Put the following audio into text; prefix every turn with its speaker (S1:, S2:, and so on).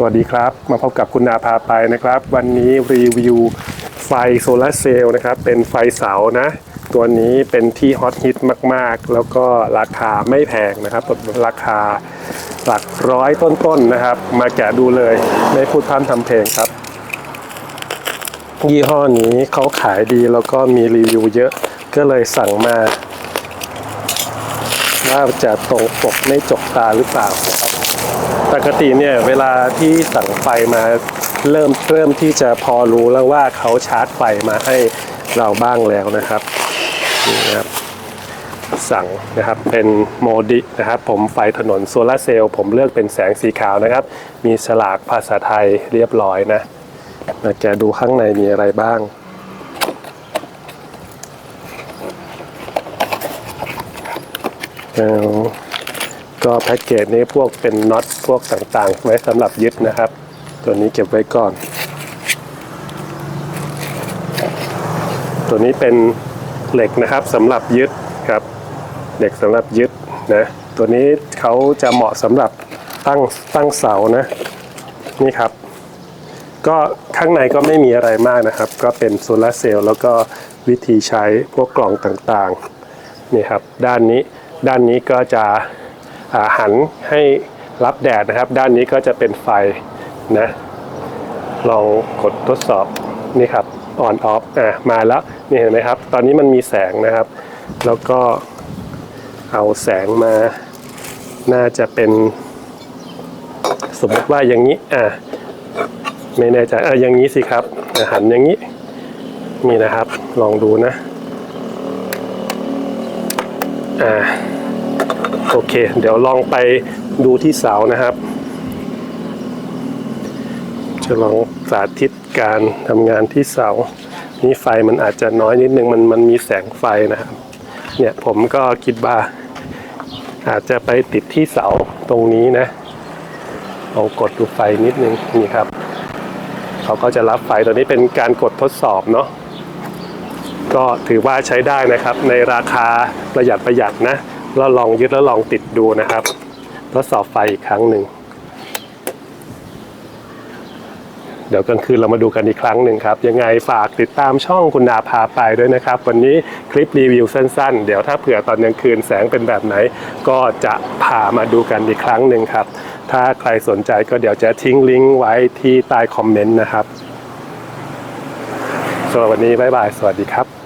S1: สวัสดีครับ มาพบกับคุณนาพาไปนะครับ วันนี้รีวิวไฟโซลาร์เซลล์นะครับ เป็นไฟเสานะ ตัวนี้เป็นที่ฮอตฮิตมาก ๆ แล้วก็ราคาไม่แพงนะครับราคาหลักร้อยต้นๆนะครับ มาแกะดูเลยไม่พูดพร่ำทำเพลงครับ ยี่ห้อนี้เขาขายดีแล้วก็มีรีวิวเยอะก็เลยสั่งมา ว่าจะตรงปกไม่จกตาหรือเปล่า ปกติเนี่ยเวลาที่สั่งไฟมาเริ่มเริ่มที่จะพอรู้แล้วว่าเขาชาร์จไฟมาให้เราบ้างแล้วนะครับนี่นะครับสั่งนะครับเป็นโมดินะครับผมไฟถนนโซลาร์เซลล์ผมเลือกเป็นแสงสีขาวนะครับ มีฉลากภาษาไทยเรียบร้อยนะมาแกดูข้างในมีอะไรบ้างแล้ว ก็แพ็กเกจนี้พวกเป็นน็อตพวกต่างๆ ไว้สำหรับยึดนะครับ ตัวนี้เก็บไว้ก่อน ตัวนี้เป็นเหล็กนะครับสำหรับยึดครับ เหล็กสำหรับยึดนะตัวนี้เขาจะเหมาะสำหรับตั้งตั้งเสานะ นี่ครับ ก็ข้างในก็ไม่มีอะไรมากนะครับ ก็เป็นโซลาร์เซลล์แล้วก็วิธีใช้พวกกล่องต่างๆนี่ครับ ด้านนี้ด้านนี้ก็จะ หันให้รับแดดนะครับ ด้านนี้ก็จะเป็นไฟนะลองกดทดสอบนี่ครับ on off อะมาแล้วนี่เห็นไหมครับ ตอนนี้มันมีแสงนะครับ แล้วก็เอาแสงมา น่าจะเป็นสมมติว่าอย่างนี้อะไม่แน่ใจอะอย่างนี้สิครับหันอย่างนี้นี่นะครับ ลองดูนะอ่า โอเค เดี๋ยวลองไปดูที่เสานะครับ จะลองสาธิตการทำงานที่เสา นี่ไฟมันอาจจะน้อยนิดนึงมันมันมีแสงไฟนะครับ เนี่ยผมก็คิดว่า อาจจะไปติดที่เสาตรงนี้นะลองกดดูไฟนิดนึงนี่ครับ เขาก็จะรับไฟตัวนี้เป็นการกดทดสอบเนาะก็ถือว่าใช้ได้นะครับในราคาประหยัดประหยัดนะ แล้วลองยึดแล้วลองติดดูนะครับ ทดสอบไฟอีกครั้งหนึ่ง เดี๋ยวกลางคืนเรามาดูกันอีกครั้งหนึ่งครับ ยังไงฝากติดตามช่องคุณนาพาไปด้วยนะครับ วันนี้คลิปรีวิวสั้นๆ เดี๋ยวถ้าเผื่อตอนกลางคืนแสงเป็นแบบไหน ก็จะพามาดูกันอีกครั้งหนึ่งครับ ถ้าใครสนใจก็เดี๋ยวจะทิ้งลิงก์ไว้ที่ใต้คอมเมนต์นะครับสำหรับวันนี้บ๊ายบาย สวัสดีครับ